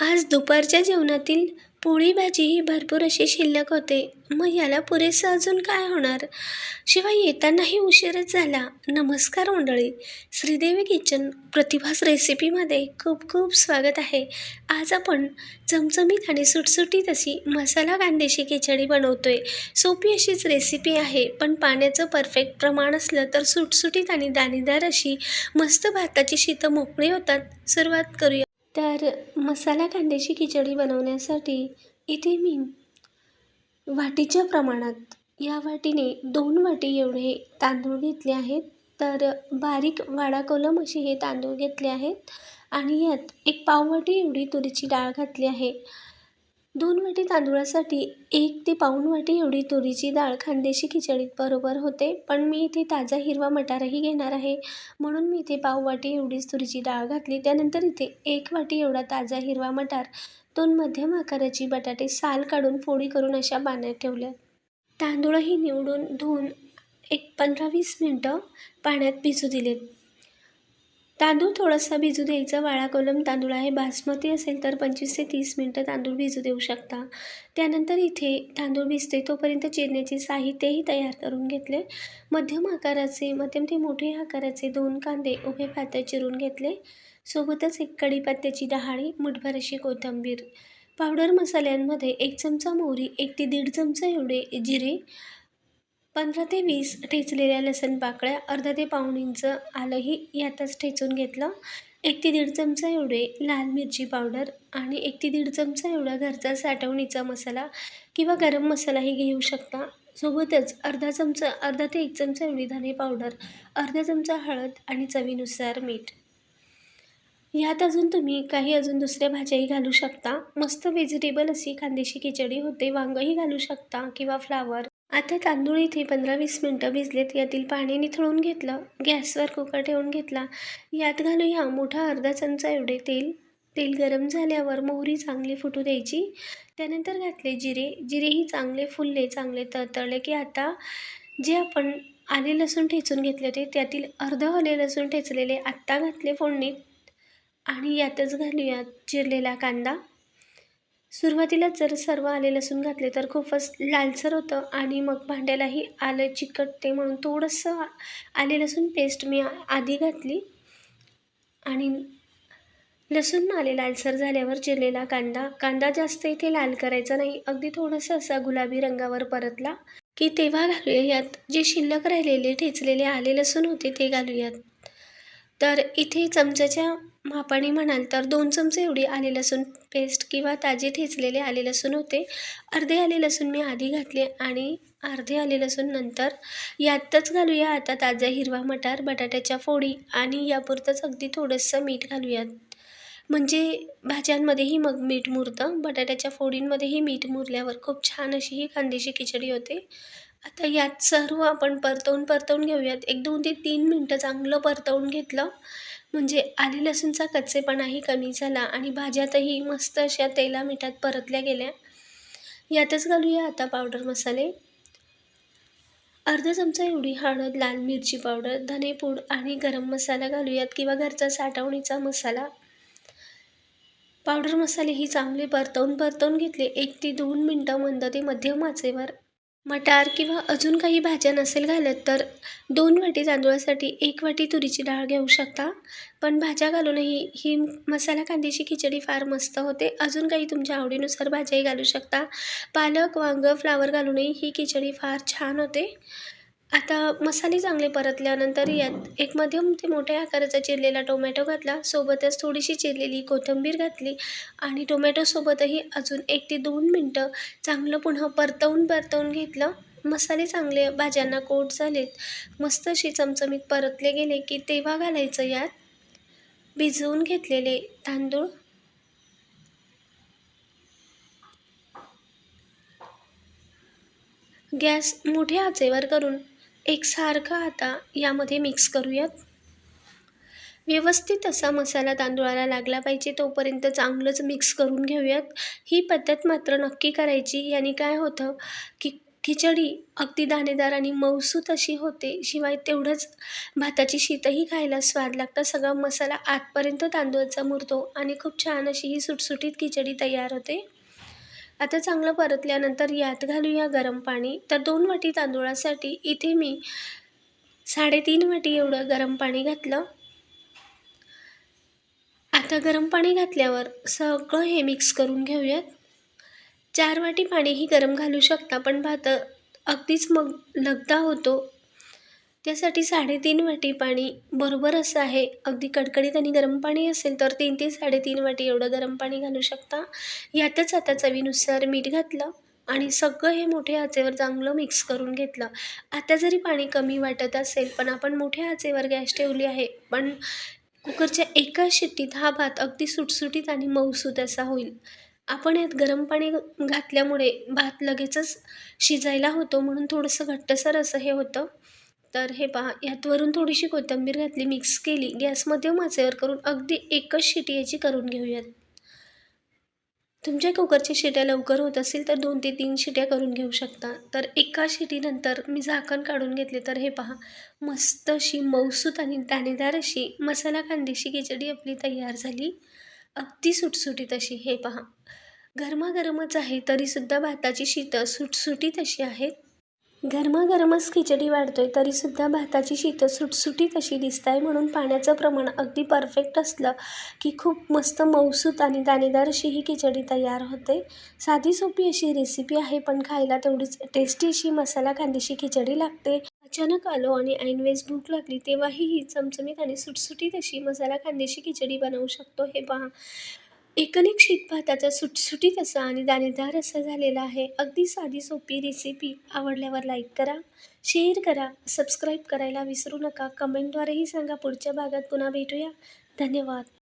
आज दुपारच्या जेवणातील पोळी भाजी ही भरपूर अशी शिल्लक होते. मग याला पुरेसं अजून काय होणार? शिवाय येतानाही उशीरच झाला. नमस्कार मंडळी. श्रीदेवी किचन प्रतिभास रेसिपीमध्ये खूप खूप स्वागत आहे. आज आपण चमचमीत आणि सुटसुटीत अशी मसाला कांद्याची खिचडी बनवतोय. सोपी अशीच रेसिपी आहे पण पाण्याचं परफेक्ट प्रमाण असलं तर सुटसुटीत आणि दाणेदार अशी मस्त भाताची शीतं मोकळी होतात. सुरुवात करूया. तर मसाला कांद्याची खिचडी बनवण्यासाठी इथे मी वाटीच्या प्रमाणात या वाटीने दोन वाटी एवढे तांदूळ घेतले आहेत. तर बारीक वाडाकोलम असे हे तांदूळ घेतले आहेत आणि यात एक पाववाटी एवढी तुरीची डाळ घातली आहे. दोन वाटी तांदूळासाठी एक ते पाऊण वाटी एवढी तुरीची डाळ खानदेशी खिचडीत बरोबर होते पण मी इथे ताजा हिरवा मटारही घेणार आहे. म्हणून मी इथे पाव वाटी एवढीच तुरीची डाळ घातली. त्यानंतर इथे एक वाटी एवढा ताजा हिरवा मटार दोन मध्यम आकाराची बटाटे साल काढून फोडी करून अशा बाण्यात ठेवल्या तांदूळही निवडून धुवून एक पंधरा वीस मिनटं पाण्यात भिजू दिलेत. तांदूळ थोडासा भिजू द्यायचा. वाळा कोलम तांदूळ आहे. बासमती असेल तर पंचवीस ते तीस मिनटं तांदूळ भिजू देऊ शकता. त्यानंतर इथे तांदूळ भिजते. तोपर्यंत चिरण्याचे साहित्यही तयार करून घेतले. मध्यम आकाराचे मध्यम ते मोठे आकाराचे दोन कांदे उभे पातळ चिरून घेतले. सोबतच एक कढीपत्त्याची डहाळी मुठभर अशी कोथिंबीर पावडर मसाल्यांमध्ये एक चमचा मोहरी एक ते दीड चमचा एवढे जिरे पंधरा ते वीस ठेचलेल्या लसण पाकळ्या अर्धा ते पाऊण इंच आलंही यातच ठेचून घेतलं. एक ते दीड चमचा एवढे लाल मिरची पावडर आणि एक ते दीड चमचा एवढा घरचा साठवणीचा मसाला किंवा गरम मसालाही घेऊ शकता. सोबतच अर्धा चमचा अर्धा ते एक चमचा एवढी धने पावडर अर्धा चमचा हळद आणि चवीनुसार मीठ. यात अजून तुम्ही काही अजून दुसऱ्या भाज्याही घालू शकता. मस्त व्हेजिटेबल अशी खांदेशी खिचडी होते वांगंही घालू शकता किंवा फ्लावर. आता तांदूळ इथे पंधरा वीस मिनटं भिजलेत यातील पाणी निथळून घेतलं गॅसवर कुकर ठेवून घेतला. यात घालूया मोठा अर्धा चमचा एवढे तेल. तेल गरम झाल्यावर मोहरी चांगली फुटू द्यायची. त्यानंतर घातले जिरे. जिरेही चांगले फुलले चांगले तळतळले की आता जे आपण आले लसूण ठेचून घेतले होते त्यातील अर्ध आले लसूण ठेचलेले आत्ता घातले फोडणीत. आणि यातच घालूयात चिरलेला कांदा. सुरुवातीला जर सर्व आले लसूण घातले तर खूपच लालसर होतं आणि मग भांड्यालाही आलं चिकटते म्हणून थोडंसं आले लसूण पेस्ट मी आधी घातली. आणि लसूण आले लालसर झाल्यावर चिरलेला कांदा कांदा जास्त इथे लाल करायचा नाही अगदी थोडंसं असा गुलाबी रंगावर परतला की तेव्हा घालूया यात जे शिल्लक राहिलेले ठेचलेले आले लसूण होते ते घालूयात. तर इथे चमच्याच्या मापाने म्हणाल तर दोन चमचे एवढी आले लसूण पेस्ट किंवा ताजे ठेचलेले आले लसूण होते. अर्धे आले लसूण मी आधी घातले आणि अर्धे आले लसूण नंतर यातच घालूया आता ताजा हिरवा मटार बटाट्याच्या फोडी आणि यापुरतंच अगदी थोडंसं मीठ घालूयात. म्हणजे भाज्यांमध्येही मग मीठ मुरतं बटाट्याच्या फोडींमध्येही मीठ मुरल्यावर खूप छान अशी ही कांद्याची खिचडी होते. आता यात सर्व आपण परतवून परतवून घेऊयात. एक दोन ते तीन मिनटं चांगलं परतवून घेतलं. म्हणजे आले लसूणचा कच्चेपणाही कमी झाला आणि भाज्यातही मस्त अशा तेला मिठात परतल्या गेल्या. यातच घालूया आता पावडर मसाले. अर्धा चमचा एवढी हळद लाल मिरची पावडर धनेपूड आणि गरम मसाला घालूयात किंवा घरचा साठवणीचा मसाला. पावडर मसाले ही चांगले परतवून परतवून घेतले एक ते दोन मिनटं मंद ते मध्यम आचेवर. मटार किंवा अजून काही भाज्या नसेल घालत तर दोन वाटी तांदूळासाठी एक वाटी तुरीची डाळ घेऊ शकता. पण भाज्या घालूनही ही मसाला कांद्याची खिचडी फार मस्त होते. अजून काही तुमच्या आवडीनुसार भाज्याही घालू शकता. पालक वांगं फ्लावर घालूनही ही खिचडी फार छान होते. आता मसाले चांगले परतल्यानंतर यात एक मध्यम ते मोठ्या आकाराचा चिरलेला टोमॅटो घातला. सोबतच थोडीशी चिरलेली कोथिंबीर घातली आणि टोमॅटोसोबतही अजून एक ते दोन मिनटं चांगलं पुन्हा परतवून परतवून घेतलं. मसाले चांगले भाज्यांना कोट झालेत. मस्त अशी चमचमीत परतले गेले की तेव्हा घालायचं यात भिजवून घेतलेले तांदूळ. गॅस मोठ्या आचेवर करून एकसारखा आता यामध्ये मिक्स करूयात. व्यवस्थित असा मसाला तांदूळाला लागला पाहिजे तोपर्यंत चांगलंच मिक्स करून घेऊयात. ही पद्धत मात्र नक्की करायची. याने काय होतं की खिचडी अगदी दाणेदार आणि मऊसूत अशी होते. शिवाय तेवढंच भाताची शीतही खायला स्वाद लागतं. सगळा मसाला आतपर्यंत तांदूळाचा मुरतो आणि खूप छान अशी ही सुटसुटीत खिचडी तयार होते. आता चांगलं परतल्यानंतर यात घालूया गरम पाणी. तर दोन वाटी तांदूळासाठी इथे मी साडेतीन वाटी एवढं गरम पाणी घातलं. आता गरम पाणी घातल्यावर सगळं हे मिक्स करून घेऊयात. चार वाटी पाणीही गरम घालू शकता पण भात अगदीच मग लगदा होतो. त्यासाठी साडेतीन वाटी पाणी बरोबर असं आहे. अगदी कडकडीत आणि गरम पाणी असेल तर तीन ते साडेतीन वाटी एवढं गरम पाणी घालू शकता. यातच आता चवीनुसार मीठ घातलं आणि सगळं हे मोठ्या आचेवर चांगलं मिक्स करून घेतलं. आता जरी पाणी कमी वाटत असेल पण आपण मोठ्या आचेवर गॅस ठेवली आहे. पण कुकरच्या एका शिट्टीत हा भात अगदी सुटसुटीत आणि मऊसूत असा होईल. आपण यात गरम पाणी घातल्यामुळे भात लगेचच शिजायला होतो म्हणून थोडंसं घट्टसर असं हे होतं. तर हे पहा यात वरून थोडीशी कोथिंबीर घातली मिक्स केली. गॅस मध्यम आचेवर करून अगदी एकच शिटी याची करून घेऊयात. तुमच्या कुकरच्या शिट्या लवकर होत असेल तर दोन ते तीन शिट्या करून घेऊ शकता. तर एका शिटीनंतर मी झाकण काढून घेतले. तर हे पहा मस्त अशी मऊसूत आणि दाणेदार अशी मसाला कांद्याची खिचडी आपली तयार झाली. अगदी सुटसुटीत अशी. हे पहा गरमागरमच आहे तरीसुद्धा भाताची शीतं सुटसुटीत अशी आहेत. गरमागरमच खिचडी वाढतोय तरीसुद्धा भाताची शीतं सुटसुटीत अशी दिसत आहे म्हणून पाण्याचं प्रमाण अगदी परफेक्ट असलं की खूप मस्त मऊसूत आणि दाणेदार अशी ही खिचडी तयार होते. साधी सोपी अशी रेसिपी आहे पण खायला तेवढीच टेस्टी अशी मसाला कांद्याची खिचडी लागते. अचानक आलो आणि ऐनवेळेस भूक लागली तेव्हाही ही चमचमीत आणि सुटसुटीत अशी मसाला कांद्याची खिचडी बनवू शकतो. हे पहा एकनिक शीतभाताचा सुटसुटीत असा आणि दाणेदार असा झालेला आहे. अगदी साधी सोपी रेसिपी आवडल्यावर लाईक करा शेअर करा सबस्क्राईब करायला विसरू नका. कमेंटद्वारेही सांगा. पुढच्या भागात पुन्हा भेटूया. धन्यवाद.